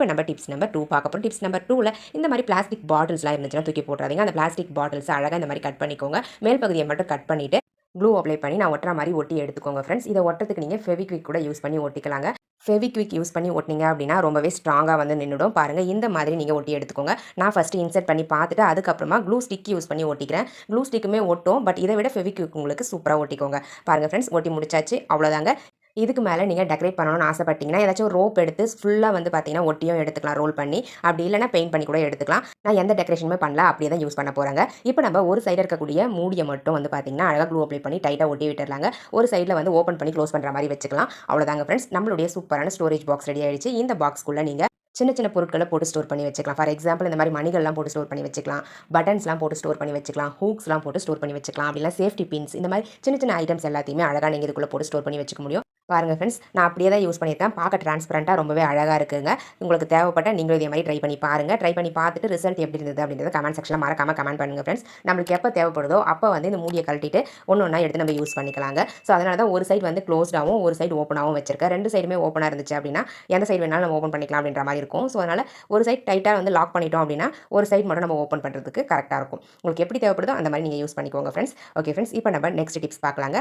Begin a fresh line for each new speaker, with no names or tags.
இப்போ நம்ம tips number two பார்க்க போகிறோம் டிப்ஸ் நம்பர் டூவில் இந்த மாதிரி பிளாஸ்டிக் பாட்டில்ஸ்லாம் இருந்துச்சுன்னா தூக்கி போட்டுறாதீங்க. அந்த பிளாஸ்டிக் பாட்டில்ஸ் அழகாக இந்த மாதிரி கட் பண்ணிக்கோங்க. மேல் பகுதியை மட்டும் கட் பண்ணிவிட்டு க்ளூ அப்ளை பண்ணி நான் ஒட்டுற மாதிரி ஒட்டி எடுத்துக்கோங்க ஃப்ரெண்ட்ஸ் இதை ஒட்டுறதுக்கு நீங்கள் ஃபெவிக்விக் கூட யூஸ் பண்ணி ஒட்டிக்கலாங்க. ஃபெவிக்விக் யூஸ் பண்ணி ஒட்டினீங்க அப்படின்னா ரொம்பவே ஸ்ட்ராங்காக வந்து நின்றுடும் பாருங்கள் இந்த மாதிரி நீங்கள் ஒட்டி எடுத்துக்கோங்க. நான் ஃபஸ்ட்டு இன்செர்ட் பண்ணி பார்த்துட்டு அதுக்கப்புறமா க்ளூ ஸ்டிக் யூஸ் பண்ணி ஒட்டிக்கிறேன். க்ளூ ஸ்டிக்குமே ஒட்டும் பட் இதை விட ஃபெவிக்விக் உங்களுக்கு சூப்பராக ஒட்டிக்கோங்க. பாருங்கள் ஃப்ரெண்ட்ஸ் ஒட்டி முடிச்சாச்சு. அவ்வளோதாங்க இதுக்கு மேலே நீங்கள் டெக்கரேட் பண்ணணும்னு ஆசைப்பட்டீங்கன்னா ஏதாச்சும் ரோப் எடுத்து ஃபுல்லாக வந்து பார்த்தீங்கன்னா ஒட்டியும் எடுத்துக்கலாம் ரோல் பண்ணி. அப்படி இல்லைனா பெயிண்ட் பண்ணி கூட எடுத்துக்கலாம். நான் எந்த டெக்கரேஷனுமே பண்ணல அப்படியே தான் யூஸ் பண்ண போகிறாங்க இப்போ நம்ம ஒரு சைடு இருக்கக்கூடிய மூடியை மட்டும் வந்து பார்த்தீங்கன்னா அழகாக க்ளூ அப்ளை பண்ணி டைட்டாக ஒட்டி விட்டுறாங்க ஒரு சைடில் வந்து ஓப்பன் பண்ணி க்ளோஸ் பண்ணுற மாதிரி வச்சுக்கலாம். அவ்வளோதாங்க ஃப்ரெண்ட்ஸ் நம்மளுடைய சூப்பரான ஸ்டோரேஜ் பாக்ஸ் ரெடி ஆயிடுச்சு. இந்த பாக்ஸ்க்குள்ளே நீங்கள் சின்ன சின்ன பொருட்களை போட்டு ஸ்டோர் பண்ணி வச்சுக்கலாம். ஃபார் எக்ஸாம்பிள் இந்த மாதிரி மணிகள்லாம் போட்டு ஸ்டோர் பண்ணி வச்சுக்கலாம். பட்டன்ஸ்லாம் போட்டு ஸ்டோர் பண்ணி வச்சுக்கலாம். ஹூக்ஸ்லாம் போட்டு ஸ்டோர் பண்ணி வச்சுக்கலாம். அப்படிலாம் சேஃப்டி பின்ஸ் இந்த மாதிரி சின்ன சின்ன ஐட்டம்ஸ் எல்லாத்தையுமே அழகாக நீங்கள் இதுக்குள்ளே போட்டு ஸ்டோர் பண்ணி வச்சுக்க முடியும். பாருங்கள் ஃப்ரெண்ட்ஸ் நான் அப்படியே தான் யூஸ் பண்ணியிருக்கேன். பார்க்க டிரான்ஸ்பரண்ட்டாக ரொம்பவே அழகாக இருக்குங்க. உங்களுக்கு தேவைப்பட்ட நீங்களும் இதே மாதிரி ட்ரை பண்ணி பாருங்கள் ட்ரை பண்ணி பார்த்துட்டு ரிசல்ட் எப்படி இருந்தது அப்படின்றத கமெண்ட் செக்ஷனில் மறக்காமல் கமெண்ட் பண்ணுங்கள் ஃப்ரெண்ட்ஸ் நம்மளுக்கு எப்போ தேவைப்படுதோ அப்போ வந்து இந்த மூடியை கழட்டிட்டு ஒன்று ஒன்றா எடுத்து நம்ம யூஸ் பண்ணிக்கலாங்க. ஸோ அதனால தான் ஒரு சைடு வந்து க்ளோஸ்டாகவும் ஒரு சைடு ஓப்பனாகவும் வச்சிருக்கேன். ரெண்டு சைடுமே ஓப்பனாக இருந்துச்சு அப்படின்னா எந்த சைடு வேணாலும் நம்ம ஓப்பன் பண்ணிக்கலாம் அப்படின்ற மாதிரி இருக்கும். ஸோ அதனால் ஒரு சைட் டைட்டாக வந்து லாக் பண்ணிட்டோம் அப்படின்னா ஒரு சைட் மட்டும் நம்ம ஓப்பன் பண்ணுறதுக்கு கரெக்டாக இருக்கும். உங்களுக்கு எப்படி தேவைப்படுதோ அந்த மாதிரி நீங்கள் யூஸ் பண்ணிக்கோங்க ஃப்ரெண்ட்ஸ் ஓகே ஃப்ரெண்ட்ஸ் இப்போ நம்ம நெக்ஸ்ட் டிப்ஸ் பார்க்கலாங்க.